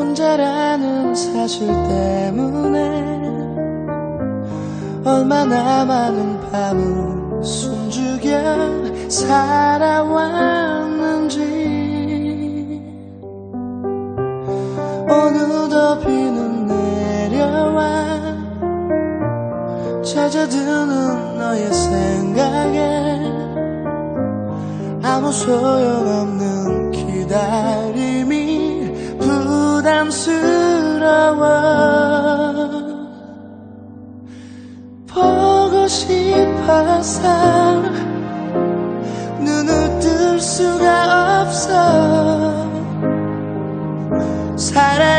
혼자라는 사실 때문에 얼마나 많은 밤을 숨죽여 살아왔는지. 어느덧 비는 내려와 찾아드는 너의 생각에 아무 소용없는 기다림이 부담스러워. 보고 싶어서 눈을 뜰 수가 없어. 살아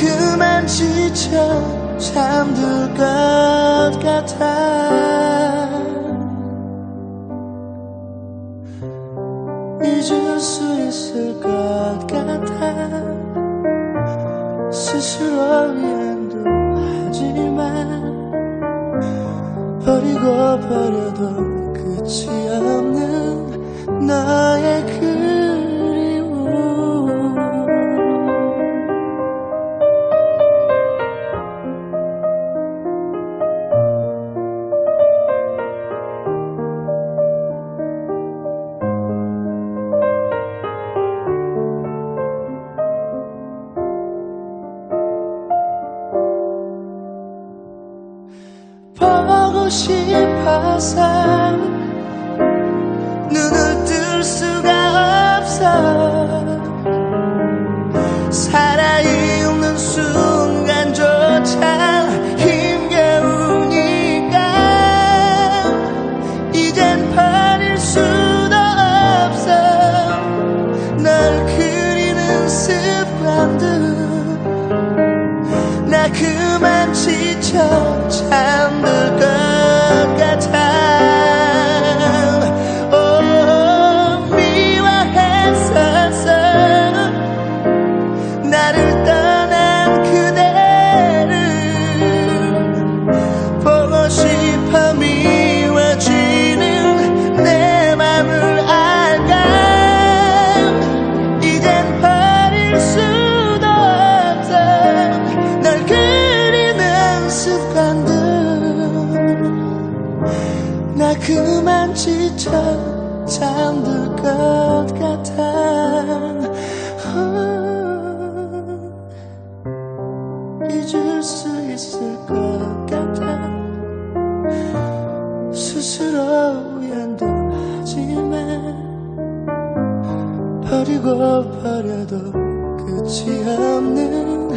그만 지쳐 잠들 것 같아. 잊을 수 있을 것 같아. 스스로 위안도 하지만 버리고 버려도 끝이 없는 너의 그 싶어서 눈을 뜰 수가 없어. 살아있는 순간조차 힘겨우니까. 이젠 버릴 수도 없어. 널 그리는 습관들. 나 그만 지쳐 잠들 것 같아. 잊을 수 있을 것 같아. 스스로 위안도 하지만 버리고 버려도 끝이 없는